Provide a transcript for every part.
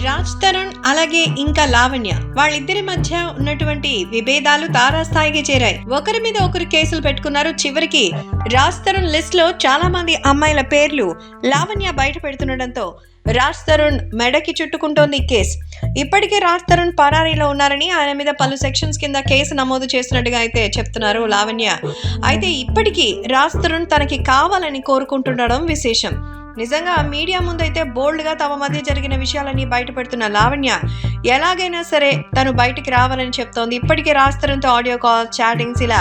రాజ్ తరుణ్ అలాగే ఇంకా లావణ్య వాళ్ళిద్దరి మధ్య ఉన్నటువంటి విభేదాలు తారాస్థాయికి చేరాయి. ఒకరి మీద ఒకరు కేసులు పెట్టుకున్నారు. చివరికి రాజ్ తరుణ్ లిస్ట్లో చాలా మంది అమ్మాయిల పేర్లు లావణ్య బయట పెడుతుండటంతో రాజ్ తరుణ్ మెడకి చుట్టుకుంటోంది కేసు. ఇప్పటికే రాజ్ తరుణ్ పరారీలో ఉన్నారని ఆయన మీద పలు సెక్షన్స్ కింద కేసు నమోదు చేసినట్టుగా అయితే చెప్తున్నారు లావణ్య. అయితే ఇప్పటికీ రాజ్ తరుణ్ తనకి కావాలని కోరుకుంటుండడం విశేషం. నిజంగా మీడియా ముందైతే బోల్డ్గా తమ మధ్య జరిగిన విషయాలన్నీ బయటపెడుతున్న లావణ్య ఎలాగైనా సరే తను బయటికి రావాలని చెప్తోంది. ఇప్పటికే రాస్తారంతో ఆడియో కాల్ చాటింగ్స్ ఇలా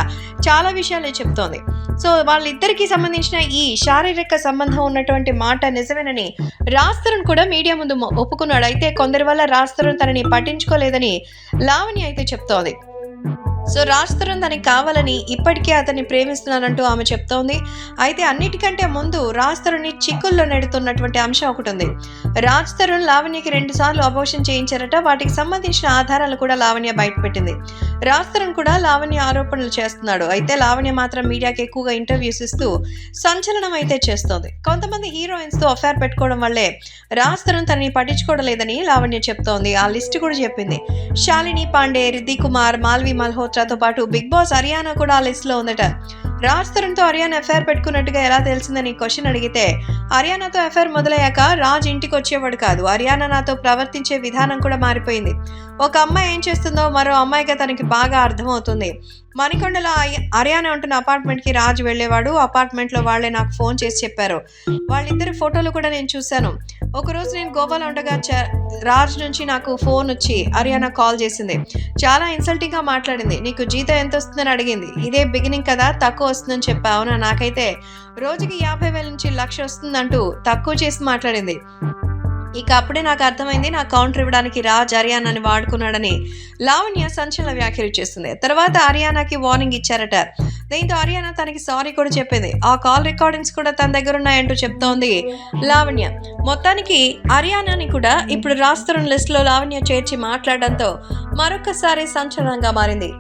చాలా విషయాలే చెప్తోంది. సో వాళ్ళిద్దరికీ సంబంధించిన ఈ శారీరక సంబంధం ఉన్నటువంటి మాట నిజమేనని రాస్తరుణ్ కూడా మీడియా ముందు ఒప్పుకున్నాడు. అయితే కొందరి వల్ల రాస్తరుణ్ తనని పట్టించుకోలేదని లావణ్య అయితే చెప్తోంది. సో రాజ్ తరుణ్ తనకి కావాలని ఇప్పటికే అతన్ని ప్రేమిస్తున్నానంటూ ఆమె చెప్తోంది. అయితే అన్నిటికంటే ముందు రాజ్ తరుణ్ని చిక్కుల్లో నెడుతున్నటువంటి అంశం ఒకటి ఉంది. రాజ్ తరుణ్ లావణ్యకి రెండు సార్లు అబోషన్ చేయించారట. వాటికి సంబంధించిన ఆధారాలు కూడా లావణ్య బయటపెట్టింది. రాజ్ తరుణ్ కూడా లావణ్య ఆరోపణలు చేస్తున్నాడు. అయితే లావణ్య మాత్రం మీడియాకి ఎక్కువగా ఇంటర్వ్యూస్ ఇస్తూ సంచలనం అయితే చేస్తోంది. కొంతమంది హీరోయిన్స్తో అఫేర్ పెట్టుకోవడం వల్లే రాజ్ తరుణ్ తనని పట్టించుకోవడం లేదని లావణ్య చెప్తోంది. ఆ లిస్ట్ కూడా చెప్పింది. శాలిని పాండే రిద్ది కుమార్ మాల్వి మల్హోత్రాతో పాటు బిగ్ బాస్ హర్యానా కూడా ఆ లిస్ట్లో ఉందట. రాజ్ తరుణ్తో హర్యానా ఎఫ్ఐఆర్ పెట్టుకున్నట్టుగా ఎలా తెలిసిందని క్వశ్చన్ అడిగితే హర్యానాతో ఎఫ్ఐఆర్ మొదలయ్యాక రాజ్ ఇంటికి వచ్చేవాడు కాదు. హర్యానా నాతో ప్రవర్తించే విధానం కూడా మారిపోయింది. ఒక అమ్మాయి ఏం చేస్తుందో మరో అమ్మాయిగా తనకి బాగా అర్థమవుతుంది. మణికొండలో హర్య- హర్యానా ఉంటున్న అపార్ట్మెంట్కి రాజు వెళ్ళేవాడు. అపార్ట్మెంట్లో వాళ్ళే నాకు ఫోన్ చేసి చెప్పారు. వాళ్ళిద్దరి ఫోటోలు కూడా నేను చూశాను. ఒకరోజు నేను గోవాలో ఉండగా చ- రాజ్ నుంచి నాకు ఫోన్ వచ్చి అరియానా కాల్ చేసింది. చాలా ఇన్సల్టింగ్గా మాట్లాడింది. నీకు జీతం ఎంత వస్తుందని అడిగింది. ఇదే బిగినింగ్ కదా తక్కువ వస్తుందని చెప్పా అవునా? నాకైతే రోజుకి యాభై వేల నుంచి లక్ష వస్తుందంటూ తక్కువ చేసి మాట్లాడింది. ఇక అప్పుడే నాకు అర్థమైంది నా కౌంటర్ ఇవ్వడానికి రాజ్ అరియానాని వాడుకున్నాడని. లావణ్య సంచలన వ్యాఖ్యలు చేస్తుంది. తర్వాత అరియానాకి వార్నింగ్ ఇచ్చారట. దీంతో అరియానా తనకి సారీ కూడా చెప్పింది. ఆ కాల్ రికార్డింగ్స్ కూడా తన దగ్గర ఉన్నాయంటూ చెప్తోంది లావణ్య. మొత్తానికి అరియానాని కూడా ఇప్పుడు రాస్తున్న లిస్టులో లావణ్య చేర్చి మాట్లాడడంతో మరొకసారి సంచలనంగా మారింది.